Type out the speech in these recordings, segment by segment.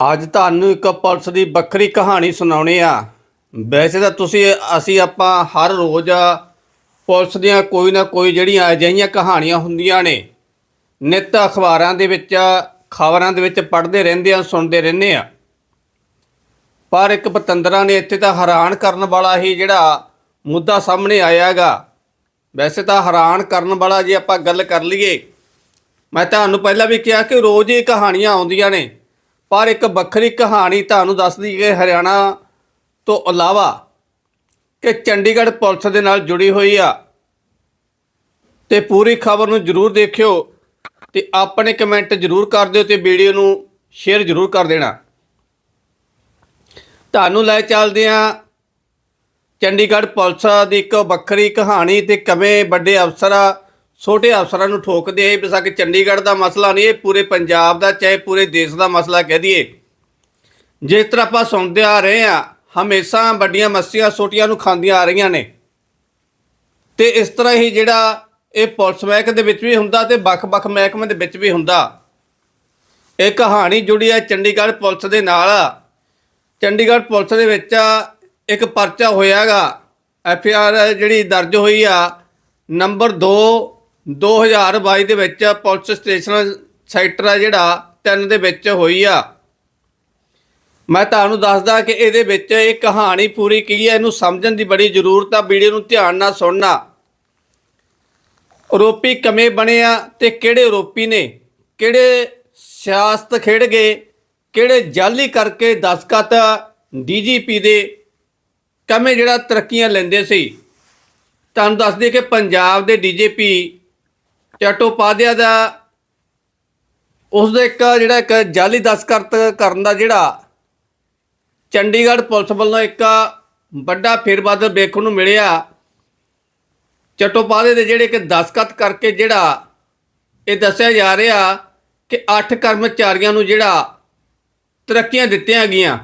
ਅੱਜ ਤੁਹਾਨੂੰ ਇੱਕ ਪੁਲਿਸ ਦੀ ਵੱਖਰੀ ਕਹਾਣੀ ਸੁਣਾਉਣੀ ਆ। ਵੈਸੇ ਤਾਂ ਤੁਸੀਂ, ਅਸੀਂ ਆਪਾਂ ਹਰ ਰੋਜ਼ ਪੁਲਿਸ ਦੀਆਂ ਕੋਈ ਨਾ ਕੋਈ ਜਿਹੜੀਆਂ ਅਜਿਹੀਆਂ ਕਹਾਣੀਆਂ ਹੁੰਦੀਆਂ ਨੇ, ਨਿੱਤ ਅਖਬਾਰਾਂ ਦੇ ਵਿੱਚ, ਖਬਰਾਂ ਦੇ ਵਿੱਚ ਪੜ੍ਹਦੇ ਰਹਿੰਦੇ ਆ, ਸੁਣਦੇ ਰਹਿੰਦੇ ਆ। ਪਰ ਇੱਕ ਪਤੰਦਰਾਂ ਨੇ ਇੱਥੇ ਤਾਂ ਹੈਰਾਨ ਕਰਨ ਵਾਲਾ ਹੀ ਜਿਹੜਾ ਮੁੱਦਾ ਸਾਹਮਣੇ ਆਇਆਗਾ ਵੈਸੇ ਤਾਂ ਹੈਰਾਨ ਕਰਨ ਵਾਲਾ ਜੇ ਆਪਾਂ ਗੱਲ ਕਰ ਲਈਏ, ਮੈਂ ਤੁਹਾਨੂੰ ਪਹਿਲਾਂ ਵੀ ਕਿਹਾ ਕਿ ਰੋਜ਼ ਹੀ ਕਹਾਣੀਆਂ ਆਉਂਦੀਆਂ ਨੇ। ਪਰ ਇੱਕ ਵੱਖਰੀ ਕਹਾਣੀ ਤੁਹਾਨੂੰ ਦੱਸਦੀ ਕਿ ਹਰਿਆਣਾ ਤੋਂ ਇਲਾਵਾ ਕਿ ਚੰਡੀਗੜ੍ਹ ਪੁਲਿਸ ਦੇ ਨਾਲ ਜੁੜੀ ਹੋਈ ਆ। ਤੇ ਪੂਰੀ ਖਬਰ ਨੂੰ ਜਰੂਰ ਦੇਖਿਓ ਤੇ ਆਪਣੇ ਕਮੈਂਟ ਜਰੂਰ ਕਰ ਦਿਓ ਤੇ ਵੀਡੀਓ ਨੂੰ ਸ਼ੇਅਰ ਜਰੂਰ ਕਰ ਦੇਣਾ। ਤੁਹਾਨੂੰ ਲੈ ਚੱਲਦੇ ਆ ਚੰਡੀਗੜ੍ਹ ਪੁਲਿਸ ਦੀ ਇੱਕ ਵੱਖਰੀ ਕਹਾਣੀ ਤੇ ਕਿਵੇਂ ਵੱਡੇ ਅਫਸਰ ਛੋਟੇ ਅਫਸਰਾਂ ਨੂੰ ਠੋਕਦੇ ਇਹ ਵੀ ਕਿ ਚੰਡੀਗੜ੍ਹ ਦਾ ਮਸਲਾ ਨਹੀਂ, ਇਹ ਪੂਰੇ ਪੰਜਾਬ ਦਾ ਚਾਹੇ ਪੂਰੇ ਦੇਸ਼ ਦਾ ਮਸਲਾ ਕਹਿ ਦਈਏ। ਜਿਸ ਤਰ੍ਹਾਂ ਆਪਾਂ ਸੁਣਦੇ ਆ ਰਹੇ ਆ, ਹਮੇਸ਼ਾ ਵੱਡੀਆਂ ਮੱਛੀਆਂ ਛੋਟੀਆਂ ਨੂੰ ਖਾਂਦੀਆਂ ਆ ਰਹੀਆਂ ਨੇ। ਤੇ ਇਸ ਤਰ੍ਹਾਂ ਹੀ ਜਿਹੜਾ ਇਹ ਪੁਲਿਸ ਮਹਿਕਮੇ ਦੇ ਵਿੱਚ ਵੀ ਹੁੰਦਾ ਤੇ ਵੱਖ-ਵੱਖ ਮਹਿਕਮੇ ਦੇ ਵਿੱਚ ਵੀ ਹੁੰਦਾ। ਇਹ ਕਹਾਣੀ ਜੁੜੀ ਹੈ ਚੰਡੀਗੜ੍ਹ ਪੁਲਿਸ ਦੇ ਨਾਲ। ਚੰਡੀਗੜ੍ਹ ਪੁਲਿਸ ਦੇ ਵਿੱਚ ਇੱਕ ਪਰਚਾ ਹੋਇਆਗਾ। ਐਫ ਆਰ ਜਿਹੜੀ ਦਰਜ ਹੋਈ ਆ, ਨੰਬਰ 2 2022 ਦੇ ਵਿੱਚ ਪੁਲਿਸ ਸਟੇਸ਼ਨ ਸੈਕਟਰ ਆ ਜਿਹੜਾ, ਤਿੰਨ ਦੇ ਵਿੱਚ ਹੋਈ ਆ। ਮੈਂ ਤੁਹਾਨੂੰ ਦੱਸਦਾ ਕਿ ਇਹਦੇ ਵਿੱਚ ਇਹ ਕਹਾਣੀ ਪੂਰੀ ਕੀ ਹੈ ਇਹਨੂੰ ਸਮਝਣ ਦੀ ਬੜੀ ਜ਼ਰੂਰਤ ਆ, ਵੀਡੀਓ ਨੂੰ ਧਿਆਨ ਨਾਲ ਸੁਣਨਾ। ਆਰੋਪੀ ਕਿਵੇਂ ਬਣੇ ਆ ਤੇ ਕਿਹੜੇ ਆਰੋਪੀ ਨੇ? ਕਿਹੜੇ ਸਿਆਸਤ ਖੇਡ ਗਏ? ਕਿਹੜੇ ਜਾਲੀ ਕਰਕੇ ਦਸਕਤ ਡੀਜੀਪੀ ਦੇ ਕਿਵੇਂ ਜਿਹੜਾ ਤਰੱਕੀਆਂ ਲੈਂਦੇ ਸੀ? ਤੁਹਾਨੂੰ ਦੱਸ ਦਈਏ ਕਿ ਪੰਜਾਬ ਦੇ ਡੀਜੀਪੀ ਚਟੋਪਾਧਿਆ ਦਾ ਉਸ ਦਾ ਇੱਕ ਜਿਹੜਾ ਇੱਕ ਜਾਲੀ ਦਸਕਤ ਕਰਨ ਦਾ ਜਿਹੜਾ ਚੰਡੀਗੜ੍ਹ ਪੁਲਿਸ ਵੱਲੋਂ ਇੱਕ ਵੱਡਾ ਫੇਰਬਦਲ ਵੇਖਣ ਨੂੰ ਮਿਲਿਆ। ਚਟੋਪਾਧੇ ਦੇ ਜਿਹੜੇ ਕਿ ਦਸਕਤ ਕਰਕੇ ਜਿਹੜਾ ਇਹ ਦੱਸਿਆ ਜਾ ਰਿਹਾ ਕਿ 8 ਕਰਮਚਾਰੀਆਂ ਨੂੰ ਜਿਹੜਾ ਤਰੱਕੀਆਂ ਦਿੱਤੀਆਂ ਗਈਆਂ।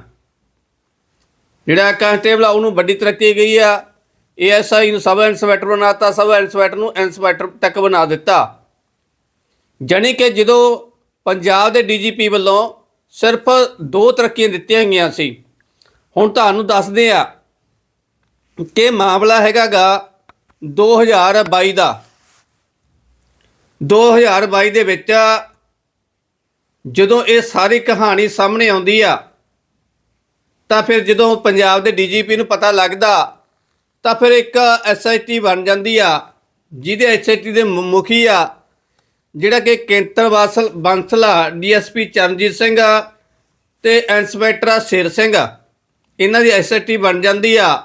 ਜਿਹੜਾ ਕਾਂਸਟੇਬਲ ਆ, ਉਹਨੂੰ ਵੱਡੀ ਤਰੱਕੀ ਗਈ ਆ। ਏਐਸਆਈ ਨੂੰ ਸਬ ਇੰਸਪੈਕਟਰ ਬਣਾਤਾ, ਸਬ ਇੰਸਪੈਕਟਰ ਨੂੰ ਇੰਸਪੈਕਟਰ ਤੱਕ ਬਣਾ ਦਿੱਤਾ। ਜਾਣੀ ਕਿ ਜਦੋਂ ਪੰਜਾਬ ਦੇ ਡੀਜੀਪੀ ਵੱਲੋਂ ਸਿਰਫ ਦੋ ਤਰੱਕੀਆਂ ਦਿੱਤੀਆਂ ਗਈਆਂ ਸੀ, ਹੁਣ ਤੁਹਾਨੂੰ ਦੱਸਦੇ ਆ ਕਿ ਮਾਮਲਾ ਹੈਗਾਗਾ 2022 ਦਾ। 2022 ਦੇ ਵਿੱਚ ਜਦੋਂ ਇਹ ਸਾਰੀ ਕਹਾਣੀ ਸਾਹਮਣੇ ਆਉਂਦੀ ਆ, ਤਾਂ ਫਿਰ ਜਦੋਂ ਪੰਜਾਬ ਦੇ ਡੀਜੀਪੀ ਨੂੰ ਪਤਾ ਲੱਗਦਾ ਤਾਂ ਫਿਰ ਇੱਕ ਐਸਆਈਟੀ ਬਣ ਜਾਂਦੀ ਆ, ਜਿਹਦੇ ਐਸਆਈਟੀ ਦੇ ਮੁਖੀ ਆ, ਜਿਹੜਾ ਕਿ ਕੇਂਦਰ ਵਾਸਲ, ਬੰਸਲਾ ਡੀਐਸਪੀ ਚਰਨਜੀਤ ਸਿੰਘ ਆ ਤੇ ਇੰਸਪੈਕਟਰ ਆ ਸ਼ੇਰ ਸਿੰਘ ਇਹਨਾਂ ਦੀ ਐਸਆਈਟੀ ਬਣ ਜਾਂਦੀ ਆ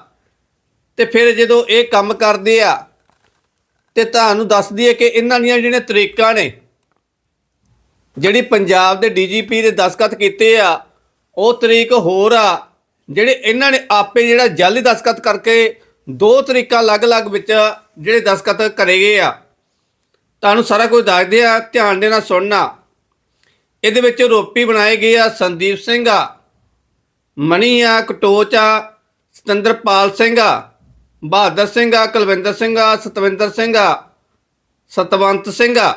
ਤੇ ਫਿਰ ਜਦੋਂ ਇਹ ਕੰਮ ਕਰਦੇ ਆ, ਤੇ ਤੁਹਾਨੂੰ ਦੱਸ ਦਈਏ ਕਿ ਇਹਨਾਂ ਦੀਆਂ ਜਿਹੜੀਆਂ ਤਰੀਕਾਂ ਨੇ, ਜਿਹੜੀ ਪੰਜਾਬ ਦੇ ਡੀਜੀਪੀ ਦੇ ਦਸਖਤ ਕੀਤੇ ਆ, ਉਹ ਤਰੀਕ ਹੋਰ ਆ, ਜਿਹੜੇ ਇਹਨਾਂ ਨੇ ਆਪੇ ਜਿਹੜਾ ਜਾਲੀ ਦਸਖਤ ਕਰਕੇ ਦੋ ਤਰੀਕਾਂ ਅਲੱਗ-ਅਲੱਗ ਵਿੱਚ ਜਿਹੜੇ ਦਸਖਤ ਕਰੇ ਗਏ ਆ। ਤੁਹਾਨੂੰ ਸਾਰਾ ਕੁਝ ਦੱਸਦੇ ਆ, ਧਿਆਨ ਦੇ ਨਾਲ ਸੁਣਨਾ। ਇਹਦੇ ਵਿੱਚ ਰੋਪੀ ਬਣਾਏ ਗਏ ਆ ਸੰਦੀਪ ਸਿੰਘ ਆ ਮਣੀ ਆ, ਕਟੋਚ ਆ, ਸਤਿੰਦਰਪਾਲ ਸਿੰਘ ਆ, ਬਹਾਦਰ ਸਿੰਘ ਆ, ਕੁਲਵਿੰਦਰ ਸਿੰਘ ਆ, ਸਤਵਿੰਦਰ ਸਿੰਘ ਆ, ਸਤਵੰਤ ਸਿੰਘ ਆ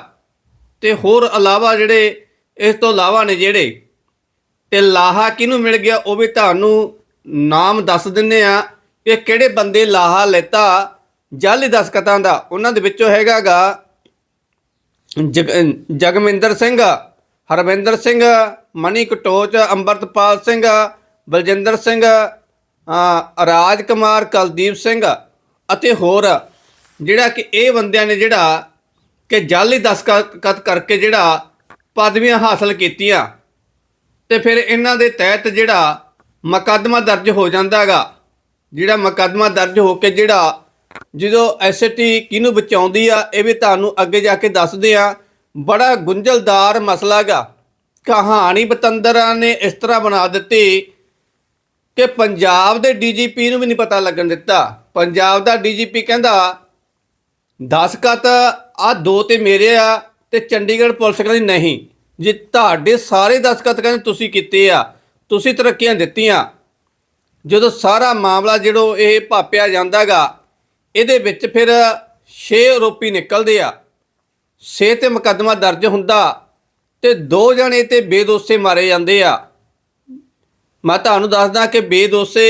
ਤੇ ਹੋਰ ਇਲਾਵਾ ਜਿਹੜੇ ਇਸ ਤੋਂ ਇਲਾਵਾ ਨੇ ਜਿਹੜੇ ਤੇ ਲਾਹਾ ਕਿਹਨੂੰ ਮਿਲ ਗਿਆ ਉਹ ਵੀ ਤੁਹਾਨੂੰ ਨਾਮ ਦੱਸ ਦਿੰਨੇ ਆ। ਕਿ ਕਿਹੜੇ ਬੰਦੇ ਲਾਹਾ ਲੈਤਾ? ਜਾਲੀ ਦਸਕਤਾਂ ਦਾ। ਉਹਨਾਂ ਦੇ ਵਿੱਚੋਂ ਹੈਗਾਗਾ ਜਗ- ਜਗਮਿੰਦਰ ਸਿੰਘ ਹਰਵਿੰਦਰ ਸਿੰਘ ਮਨੀ ਕਟੋਚ ਅੰਮ੍ਰਿਤਪਾਲ ਸਿੰਘ, ਬਲਜਿੰਦਰ ਸਿੰਘ ਰਾਜ ਕੁਮਾਰ ਕੁਲਦੀਪ ਸਿੰਘ ਅਤੇ ਹੋਰ। ਜਿਹੜਾ ਕਿ ਇਹ ਬੰਦਿਆਂ ਨੇ ਜਿਹੜਾ ਕਿ ਜਾਲੀ ਦਸਤਖਤ ਕਰਕੇ ਜਿਹੜਾ ਪਦਵੀਆਂ ਹਾਸਲ ਕੀਤੀਆਂ। ਤੇ ਫਿਰ ਇਹਨਾਂ ਦੇ ਤਹਿਤ ਜਿਹੜਾ ਮੁਕੱਦਮਾ ਦਰਜ ਹੋ ਜਾਂਦਾ ਜਾਂਦਾਗਾ। ਜਿਹੜਾ ਮੁਕੱਦਮਾ ਦਰਜ ਹੋ ਕੇ ਜਿਹੜਾ ਜਦੋਂ ਐਸਟੀ ਕਿਹਨੂੰ ਬਚਾਉਂਦੀ ਆ, ਇਹ ਵੀ ਤੁਹਾਨੂੰ ਅੱਗੇ ਜਾ ਕੇ ਦੱਸਦੇ ਆ। ਬੜਾ ਗੁੰਝਲਦਾਰ ਮਸਲਾਗਾ ਕਹਾਣੀ ਬਤੰਦਰਾਂ ਨੇ ਇਸ ਤਰ੍ਹਾਂ ਬਣਾ ਦਿੱਤੀ ਕਿ ਪੰਜਾਬ ਦੇ ਡੀਜੀਪੀ ਨੂੰ ਵੀ ਨਹੀਂ ਪਤਾ ਲੱਗਣ ਦਿੱਤਾ। ਪੰਜਾਬ ਦਾ ਡੀਜੀਪੀ ਕਹਿੰਦਾ ਦਸਕਤ ਆ ਦੋ ਤੇ ਮੇਰੇ ਆ ਤੇ ਚੰਡੀਗੜ੍ਹ ਪੁਲਿਸ ਕਹਿੰਦੀ, ਨਹੀਂ, ਜੇ ਤੁਹਾਡੇ ਸਾਰੇ ਦਸਤਖਤ ਕਹਿੰਦੇ ਤੁਸੀਂ ਕੀਤੇ ਆ, ਤੁਸੀਂ ਤਰੱਕੀਆਂ ਦਿੱਤੀਆਂ ਜਦੋਂ ਸਾਰਾ ਮਾਮਲਾ ਜਿਹੜੋ ਇਹ ਭਾਪਿਆ ਜਾਂਦਾਗਾ, ਇਹਦੇ ਵਿੱਚ ਫਿਰ 6 ਆਰੋਪੀ ਨਿਕਲਦੇ ਆ। 6 ਤੇ ਮੁਕੱਦਮਾ ਦਰਜ ਹੁੰਦਾ ਤੇ ਦੋ ਜਣੇ ਤੇ ਬੇਦੋਸ਼ੇ ਮਾਰੇ ਜਾਂਦੇ ਆ। ਮੈਂ ਤੁਹਾਨੂੰ ਦੱਸਦਾ ਕਿ ਬੇਦੋਸੇ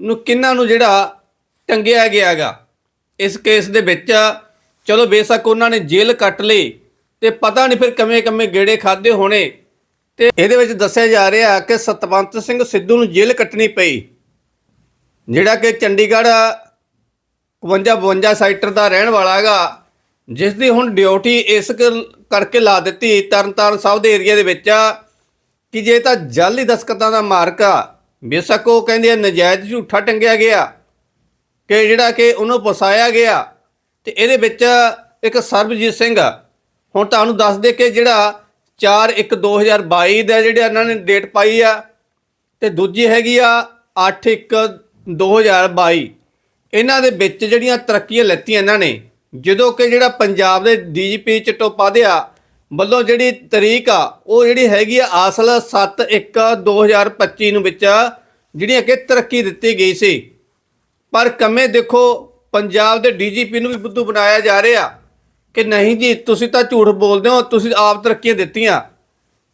ਨੂੰ ਕਿੰਨਾਂ ਨੂੰ ਜਿਹੜਾ ਟੰਗਿਆ ਗਿਆਗਾ। ਇਸ ਕੇਸ ਦੇ ਵਿੱਚ ਚਲੋ ਬੇਸ਼ੱਕ ਉਹਨਾਂ ਨੇ ਜੇਲ੍ਹ ਕੱਟ ਲਈ ਤੇ ਪਤਾ ਨਹੀਂ ਫਿਰ ਕਿਵੇਂ ਕਿਵੇਂ ਗੇੜੇ ਖਾਦੇ ਹੋਣੇ। ਤੇ ਇਹਦੇ ਵਿੱਚ ਦੱਸਿਆ ਜਾ ਰਿਹਾ ਕਿ ਸਤਵੰਤ ਸਿੰਘ ਸਿੱਧੂ ਨੂੰ ਜੇਲ੍ਹ ਕੱਟਣੀ ਪਈ। ਜਿਹੜਾ ਕਿ ਚੰਡੀਗੜ੍ਹ 52 52 ਸੈਕਟਰ ਦਾ ਰਹਿਣ ਵਾਲਾ ਹੈਗਾ, ਜਿਸ ਦੀ ਹੁਣ ਡਿਊਟੀ ਇਸ ਕਰਕੇ ਲਾ ਦਿੱਤੀ ਤਰਨਤਾਰਨ ਸਾਹਿਬ ਦੇ ਏਰੀਆ ਦੇ ਵਿੱਚ ਕਿ ਜੇ ਤਾਂ ਜਾਲੀ ਦਸਕਤਾਂ ਦਾ ਮਾਰਕ ਆ, ਬੇਸ਼ੱਕ ਉਹ ਕਹਿੰਦੇ ਆ ਨਜਾਇਜ਼ ਝੂਠਾ ਟੰਗਿਆ ਗਿਆ ਕਿ ਜਿਹੜਾ ਕਿ ਉਹਨੂੰ ਫਸਾਇਆ ਗਿਆ ਤੇ ਇਹਦੇ ਵਿੱਚ ਇੱਕ ਸਰਬਜੀਤ ਸਿੰਘ ਹੁਣ ਤੁਹਾਨੂੰ ਦੱਸ ਦੇ ਕਿ ਜਿਹੜਾ 4 1 2022 ਦਾ ਜਿਹੜਾ ਇਹਨਾਂ ਨੇ ਡੇਟ ਪਾਈ ਆ, ਤੇ ਦੂਜੀ ਹੈਗੀ ਆ 8 1 2022 ਇਹਨਾਂ ਦੇ ਵਿੱਚ ਜਿਹੜੀਆਂ ਤਰੱਕੀਆਂ ਲੈਤੀਆਂ ਇਹਨਾਂ ਨੇ, ਜਦੋਂ ਕਿ ਜਿਹੜਾ ਪੰਜਾਬ ਦੇ ਡੀਜੀਪੀ ਚਟੋਪਾਧਿਆ ਵੱਲੋਂ ਜਿਹੜੀ ਤਰੀਕ ਆ, ਉਹ ਜਿਹੜੀ ਹੈਗੀ ਆ ਅਸਲ 7 1 2025 ਨੂੰ ਵਿੱਚ ਜਿਹੜੀਆਂ ਕਿ ਤਰੱਕੀ ਦਿੱਤੀ ਗਈ ਸੀ। ਪਰ ਕਮੇ ਦੇਖੋ, ਪੰਜਾਬ ਦੇ ਡੀਜੀਪੀ ਨੂੰ ਵੀ ਬੁੱਧੂ ਬਣਾਇਆ ਜਾ ਰਿਹਾ ਕਿ ਨਹੀਂ ਜੀ, ਤੁਸੀਂ ਤਾਂ ਝੂਠ ਬੋਲਦੇ ਹੋ, ਤੁਸੀਂ ਆਪ ਤਰੱਕੀਆਂ ਦਿੱਤੀਆਂ।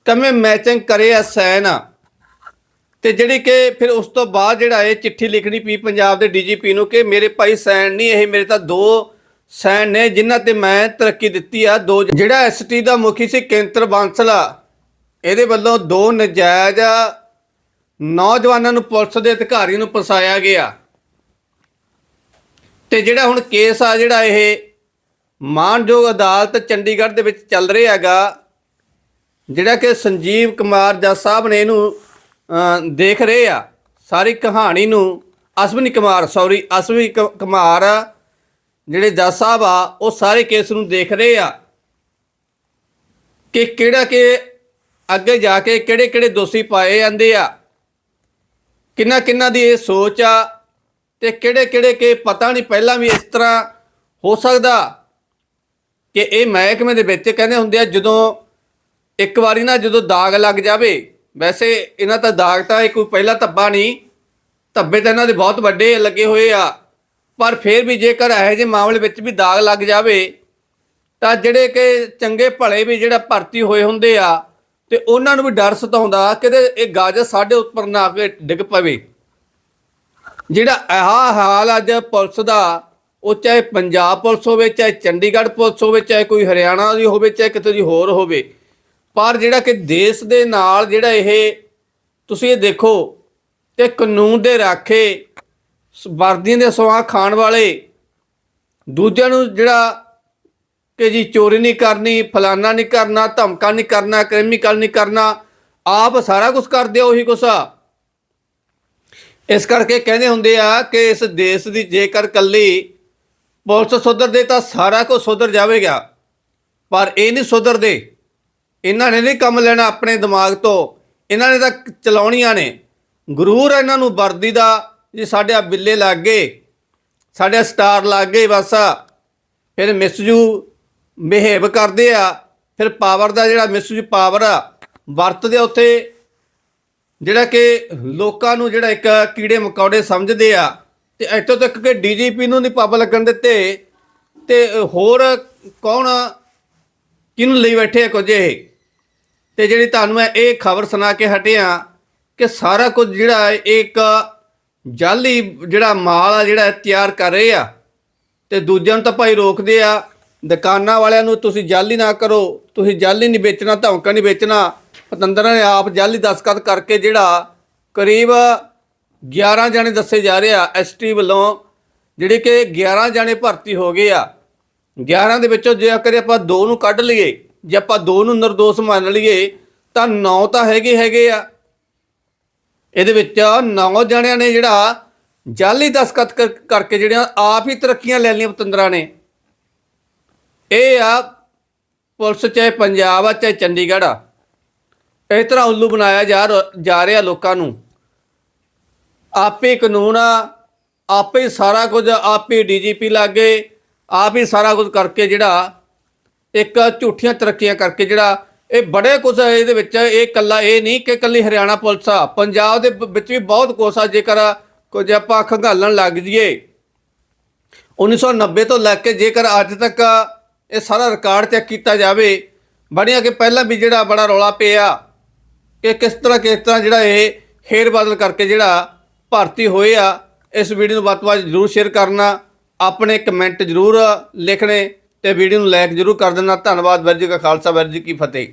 ਕਮੇ ਮੈਚਿੰਗ ਕਰੇ ਆ ਸੈਨ। ਆ ਤੇ ਜਿਹੜੀ ਕਿ ਫਿਰ ਉਸ ਤੋਂ ਬਾਅਦ ਜਿਹੜਾ ਇਹ ਚਿੱਠੀ ਲਿਖਣੀ ਪਈ ਪੰਜਾਬ ਦੇ ਡੀਜੀਪੀ ਨੂੰ ਕਿ ਮੇਰੇ ਭਾਈ ਸੈਨ ਨਹੀਂ ਇਹ ਮੇਰੇ ਤਾਂ ਦੋ ਸੈਨ ਨੇ ਜਿਨ੍ਹਾਂ ਤੇ ਮੈਂ ਤਰੱਕੀ ਦਿੱਤੀ ਆ। ਦੋ ਜਿਹੜਾ ਐਸਟੀ ਦਾ ਮੁਖੀ ਸੀ ਕੇਂਦਰ ਬਾਂਸਲਾ, ਇਹਦੇ ਵੱਲੋਂ ਦੋ ਨਜਾਇਜ਼ ਨੌਜਵਾਨਾਂ ਨੂੰ ਪੁਲਿਸ ਦੇ ਅਧਿਕਾਰੀ ਨੂੰ ਫਸਾਇਆ ਗਿਆ। ਤੇ ਜਿਹੜਾ ਹੁਣ ਕੇਸ ਆ, ਜਿਹੜਾ ਇਹ ਮਾਨਯੋਗ ਅਦਾਲਤ ਚੰਡੀਗੜ੍ਹ ਦੇ ਵਿੱਚ ਚੱਲ ਰਿਹਾ ਹੈਗਾ, ਜਿਹੜਾ ਕਿ ਸੰਜੀਵ ਕੁਮਾਰ ਜੱਜ ਸਾਹਿਬ ਨੇ ਇਹਨੂੰ ਦੇਖ ਰਹੇ ਆ ਸਾਰੀ ਕਹਾਣੀ ਨੂੰ ਅਸ਼ਵਨੀ ਕੁਮਾਰ ਸੌਰੀ ਅਸ਼ਵਨੀ ਕੁਮਾਰ, ਜਿਹੜੇ ਜੱਜ ਸਾਹਿਬ ਆ, ਉਹ ਸਾਰੇ ਕੇਸ ਨੂੰ ਦੇਖ ਰਹੇ ਆ ਕਿ ਕਿਹੜਾ ਕਿ ਅੱਗੇ ਜਾ ਕੇ ਕਿਹੜੇ ਕਿਹੜੇ ਦੋਸ਼ੀ ਪਾਏ ਜਾਂਦੇ ਆ, ਕਿੰਨਾ ਕਿੰਨਾ ਦੀ ਇਹ ਸੋਚ ਆ ਤੇ ਕਿਹੜੇ ਕਿਹੜੇ ਕਿ ਪਤਾ ਨਹੀਂ ਪਹਿਲਾਂ ਵੀ ਇਸ ਤਰ੍ਹਾਂ ਹੋ ਸਕਦਾ ਕਿ ਇਹ ਮਹਿਕਮੇ ਦੇ ਵਿੱਚ ਕਹਿੰਦੇ ਹੁੰਦੇ ਆ ਜਦੋਂ ਇੱਕ ਵਾਰੀ ਨਾ ਜਦੋਂ ਦਾਗ ਲੱਗ ਜਾਵੇ ਵੈਸੇ ਇਹਨਾਂ ਦਾ ਦਾਗ ਤਾਂ ਇਹ ਕੋਈ ਪਹਿਲਾ ਧੱਬਾ ਨਹੀਂ, ਧੱਬੇ ਤਾਂ ਇਹਨਾਂ ਦੇ ਬਹੁਤ ਵੱਡੇ ਲੱਗੇ ਹੋਏ ਆ। ਪਰ ਫਿਰ ਵੀ ਜੇਕਰ ਇਹੋ ਜਿਹੇ ਮਾਮਲੇ ਵਿੱਚ ਵੀ ਦਾਗ ਲੱਗ ਜਾਵੇ, ਤਾਂ ਜਿਹੜੇ ਕਿ ਚੰਗੇ ਭਲੇ ਵੀ ਜਿਹੜਾ ਭਰਤੀ ਹੋਏ ਹੁੰਦੇ ਆ, ਤੇ ਉਹਨਾਂ ਨੂੰ ਵੀ ਡਰ ਸਤਾਉਂਦਾ ਕਿਤੇ ਇਹ ਗਾਜਰ ਸਾਡੇ ਉੱਪਰ ਨਾ ਆ ਕੇ ਡਿੱਗ ਪਵੇ। ਜਿਹੜਾ ਆਹ ਹਾਲ ਅੱਜ ਪੁਲਿਸ ਦਾ, ਉਹ ਚਾਹੇ ਪੰਜਾਬ ਪੁਲਿਸ ਹੋਵੇ, ਚਾਹੇ ਚੰਡੀਗੜ੍ਹ ਪੁਲਿਸ ਹੋਵੇ, ਚਾਹੇ ਕੋਈ ਹਰਿਆਣਾ ਦੀ ਹੋਵੇ, ਚਾਹੇ ਕਿਤੇ ਦੀ ਹੋਰ ਹੋਵੇ ਪਰ ਜਿਹੜਾ ਕਿ ਦੇਸ਼ ਦੇ ਨਾਲ ਜਿਹੜਾ ਇਹ, ਤੁਸੀਂ ਇਹ ਦੇਖੋ ਤੇ ਕਾਨੂੰਨ ਦੇ ਰਾਖੇ, ਵਰਦੀਆਂ ਦੇ ਸਵਾਹ ਖਾਣ ਵਾਲੇ, ਦੂਜਿਆਂ ਨੂੰ ਜਿਹੜਾ ਕਿ ਜੀ ਚੋਰੀ ਨਹੀਂ ਕਰਨੀ, ਫਲਾਨਾ ਨਹੀਂ ਕਰਨਾ, ਧਮਕਾ ਨਹੀਂ ਕਰਨਾ ਕ੍ਰਿਮੀਨਲ ਨਹੀਂ ਕਰਨਾ, ਆਪ ਸਾਰਾ ਕੁਝ ਕਰਦੇ ਹੋ ਉਹੀ ਕੁਛ ਇਸ ਕਰਕੇ ਕਹਿੰਦੇ ਹੁੰਦੇ ਆ ਕਿ ਇਸ ਦੇਸ਼ ਦੀ ਜੇਕਰ ਕੱਲੀ ਪੁਲਿਸ ਸੁਧਰਦੇ ਤਾਂ ਸਾਰਾ ਕੁਝ ਸੁਧਰ ਜਾਵੇਗਾ, ਪਰ ਇਹ ਨਹੀਂ ਸੁਧਰਦੇ। ਇਹਨਾਂ ਨੇ ਨਹੀਂ ਕੰਮ ਲੈਣਾ ਆਪਣੇ ਦਿਮਾਗ ਤੋਂ। ਇਹਨਾਂ ਨੇ ਤਾਂ ਚਲਾਉਣੀਆਂ ਨੇ। ਗਰੂਰ ਇਹਨਾਂ ਨੂੰ ਵਰਦੀ ਦਾ, ਜੇ ਸਾਡੇ ਆ ਬਿੱਲੇ ਲੱਗ ਗਏ। ਸਾਡੇ ਸਟਾਰ ਲੱਗ ਗਏ ਬਸ ਫਿਰ ਮਿਸਯੂ ਬਿਹੇਵ ਕਰਦੇ ਆ। ਫਿਰ ਪਾਵਰ ਦਾ ਜਿਹੜਾ ਮਿਸਯੂ ਪਾਵਰ ਆ, ਵਰਤਦੇ ਆ ਉੱਥੇ। ਜਿਹੜਾ ਕਿ ਲੋਕਾਂ ਨੂੰ ਜਿਹੜਾ ਇੱਕ ਕੀੜੇ ਮਕੌੜੇ ਸਮਝਦੇ ਆ। ਤੇ ਇੱਥੋਂ ਤੱਕ ਕਿ ਡੀਜੀਪੀ ਨੂੰ ਨਹੀਂ ਪੱਬ ਲੱਗਣ ਦਿੱਤੇ। ਤੇ ਹੋਰ ਕੌਣ ਕਿਹਨੂੰ ਲਈ ਬੈਠੇ ਆ ਕੁਝ ਇਹ? ਤੇ ਜਿਹੜੀ ਤੁਹਾਨੂੰ ਮੈਂ ਇਹ ਖਬਰ ਸੁਣਾ ਕੇ ਹਟਿਆ ਕਿ ਸਾਰਾ ਕੁਝ ਜਿਹੜਾ ਇਹ ਇੱਕ ਜਾਲੀ ਜਿਹੜਾ ਮਾਲ ਆ ਜਿਹੜਾ ਤਿਆਰ ਕਰ ਰਹੇ ਆ ਤੇ ਦੂਜਿਆਂ ਨੂੰ ਤਾਂ ਭਾਈ ਰੋਕਦੇ ਆ, ਦੁਕਾਨਾਂ ਵਾਲਿਆਂ ਨੂੰ ਤੁਸੀਂ ਜਾਲੀ ਨਾ ਕਰੋ, ਤੁਸੀਂ ਜਾਲੀ ਨਹੀਂ ਵੇਚਣਾ ਧਮਕਾ ਨਹੀਂ ਵੇਚਣਾ, ਪਤੰਦਰਾਂ ਨੇ ਆਪ ਜਾਲੀ ਦਸਤਖਤ ਕਰਕੇ ਜਿਹੜਾ ਕਰੀਬ 11 ਜਣੇ ਦੱਸੇ ਜਾ ਰਹੇ ਆ ਐਸਟੀ ਵੱਲੋਂ, ਜਿਹੜੇ ਕਿ 11 ਜਣੇ ਭਰਤੀ ਹੋ ਗਏ ਆ। 11 ਦੇ ਵਿੱਚੋਂ ਜੇ ਅਕਰ ਆਪਾਂ ਦੋ ਨੂੰ ਕੱਢ ਲਈਏ ਜੇ ਆਪਾਂ ਦੋ ਨੂੰ ਨਿਰਦੋਸ਼ ਮੰਨ ਲਈਏ, ਤਾਂ ਨੌ ਤਾਂ ਹੈਗੇ ਹੈਗੇ ਆ। ਇਹਦੇ ਵਿੱਚ ਨੌ ਜਣਿਆਂ ਨੇ ਜਿਹੜਾ ਜਾਲੀ ਦਸਤਖਤ ਕਰਕੇ ਜਿਹੜੀਆਂ ਆਪ ਹੀ ਤਰੱਕੀਆਂ ਲੈ ਲਈਆਂ ਪਤੰਦਰਾਂ ਨੇ। ਇਹ ਆ ਪੁਲਿਸ ਚਾਹੇ ਪੰਜਾਬ ਆ, ਚਾਹੇ ਚੰਡੀਗੜ੍ਹ ਆ। ਇਸ ਤਰ੍ਹਾਂ ਉੱਲੂ ਬਣਾਇਆ ਜਾ ਰ- ਜਾ ਰਿਹਾ ਲੋਕਾਂ ਨੂੰ। ਆਪੇ ਕਾਨੂੰਨ ਆ, ਆਪੇ ਸਾਰਾ ਕੁਝ, ਆਪੇ ਡੀਜੀਪੀ ਲਾਗੇ ਆਪ ਹੀ ਸਾਰਾ ਕੁਝ ਕਰਕੇ ਜਿਹੜਾ ਇੱਕ ਝੂਠੀਆਂ ਤਰੱਕੀਆਂ ਕਰਕੇ ਜਿਹੜਾ ਇਹ ਬੜੇ ਕੁਝ ਇਹਦੇ ਵਿੱਚ, ਇਹ ਕੱਲਾ ਇਹ ਨਹੀਂ ਕਿ ਕੱਲੀ ਹਰਿਆਣਾ ਪੁਲਿਸ ਆ। ਪੰਜਾਬ ਦੇ ਵਿੱਚ ਵੀ ਬਹੁਤ ਕੁਛ ਆ, ਜੇਕਰ ਕੁਝ ਆਪਾਂ ਖੰਗਾਲਣ ਲੱਗ ਜੀਏ 1990 ਤੋਂ ਲੈ ਕੇ ਜੇਕਰ ਅੱਜ ਤੱਕ ਇਹ ਸਾਰਾ ਰਿਕਾਰਡ ਚੈੱਕ ਕੀਤਾ ਜਾਵੇ, ਬੜੀਆਂ ਕਿ ਪਹਿਲਾਂ ਵੀ ਜਿਹੜਾ ਬੜਾ ਰੌਲਾ ਪਿਆ ਕਿ ਕਿਸ ਤਰ੍ਹਾਂ ਕਿਸ ਤਰ੍ਹਾਂ ਜਿਹੜਾ ਇਹ ਹੇਰ ਬਦਲ ਕਰਕੇ ਜਿਹੜਾ ਭਰਤੀ ਹੋਏ ਆ, ਇਸ ਵੀਡੀਓ ਨੂੰ ਵੱਧ ਤੋਂ ਵੱਧ ਜਰੂਰ ਸ਼ੇਅਰ ਕਰਨਾ, ਆਪਣੇ ਕਮੈਂਟ ਜਰੂਰ ਲਿਖਣੇ। ਤੇ ਵੀਡੀਓ ਨੂੰ ਲਾਈਕ ਜਰੂਰ ਕਰ ਦੇਣਾ। ਧੰਨਵਾਦ ਵੈਰ ਜੀ ਕਾ ਖਾਲਸਾ ਵੈਰ ਜੀ ਕੀ ਫਤਿਹ।